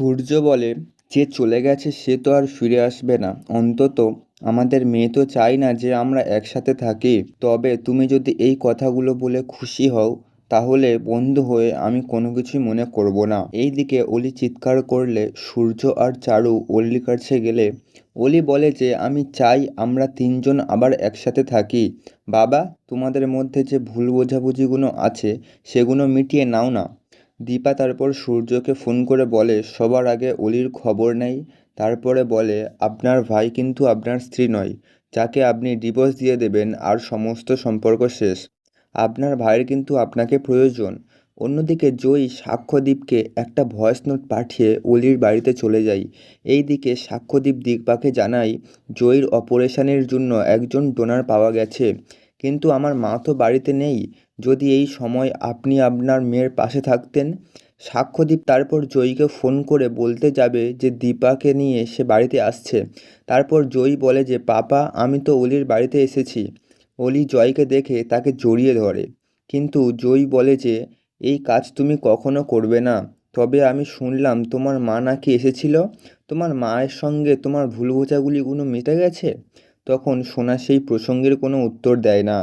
সূর্য বলে, যে চলে গেছে সে তো আর ফিরে আসবে না। অন্তত আমাদের মেয়ে তো চায় না যে আমরা একসাথে থাকি। তবে তুমি যদি এই কথাগুলো বলে খুশি হও, তাহলে বন্ধু হয়ে আমি কোনো কিছুই মনে করব না। এইদিকে অলি চিৎকার করলে সূর্য আর চারু অলির কাছে গেলে, অলি বলে যে আমি চাই আমরা তিনজন আবার একসাথে থাকি। বাবা, তোমাদের মধ্যে যে ভুল বোঝাবুঝিগুলো আছে, সেগুলো মিটিয়ে নাও না। দীপা তারপর সূর্যকে ফোন করে বলে, সবার আগে অলির খবর নেই। তারপরে বলে, আপনার ভাই কিন্তু আপনার স্ত্রী নয়। যাকে আপনি ডিভোর্স দিয়ে দেবেন, আর সমস্ত সম্পর্ক শেষ। আপনার ভাইয়ের কিন্তু আপনাকে প্রয়োজন। অন্যদিকে জয়ী সাক্ষ্যদীপকে একটা ভয়েস নোট পাঠিয়ে অলির বাড়িতে চলে যায়। এইদিকে সাক্ষ্যদীপ দিকপাকে জানাই জয়ীর অপারেশনের জন্য একজন ডোনার পাওয়া গেছে। কিন্তু আমার মা তো বাড়িতে নেই। যদি এই সময় আপনি আপনার মেয়ের পাশে থাকতেন, সাক্ষ্যদীপ তারপর জয়ীকে ফোন করে বলতে যাবে যে দীপাকে নিয়ে সে বাড়িতে আসছে। তারপর জয়ী বলে যে, পাপা, আমি তো অলির বাড়িতে এসেছি। অলি জয়কে দেখে তাকে জড়িয়ে ধরে। কিন্তু জয়ী বলে যে, এই কাজ তুমি কখনো করবে না। তবে আমি শুনলাম তোমার মা নাকি এসেছিল। তোমার মায়ের সঙ্গে তোমার ভুল বোঝাগুলিগুলো মিটে গেছে? তখন সোনা সেই প্রসঙ্গের কোনো উত্তর দেয় না।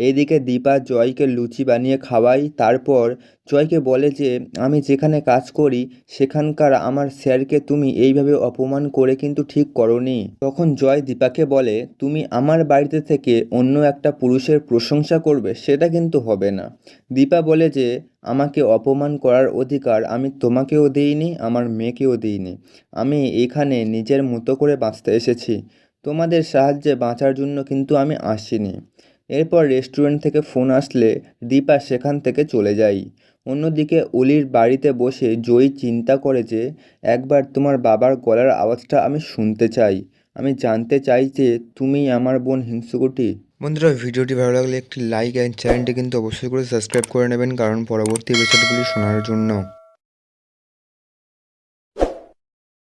এইদিকে দীপা জয়কে লুচি বানিয়ে খাওয়াই তারপর জয়কে বলে যে, আমি যেখানে কাজ করি, সেখানকার আমার স্যারকে তুমি এইভাবে অপমান করে কিন্তু ঠিক করনি। তখন জয় দীপাকে বলে, তুমি আমার বাড়িতে থেকে অন্য একটা পুরুষের প্রশংসা করবে, সেটা কিন্তু হবে না। দীপা বলে যে, আমাকে অপমান করার অধিকার আমি তোমাকেও দিইনি, আমার মেয়েকেও দিইনি। আমি এখানে নিজের মতো করে বাঁচতে এসেছি। তোমাদের সাহায্যে বাঁচার জন্য কিন্তু আমি আসিনি। এরপর রেস্টুরেন্ট থেকে ফোন আসলে দীপা সেখান থেকে চলে যায়। অন্যদিকে অলির বাড়িতে বসে জয়ী চিন্তা করে যে, একবার তোমার বাবার গলার আওয়াজটা আমি শুনতে চাই। আমি জানতে চাই যে তুমি আমার বোন হিংসুকুটি। বন্ধুরা ভিডিওটি ভালো লাগলে একটি লাইক অ্যান্ড চ্যানেলটি কিন্তু অবশ্যই করে সাবস্ক্রাইব করে নেবেন কারণ পরবর্তী এপিসোডগুলি শোনার জন্য।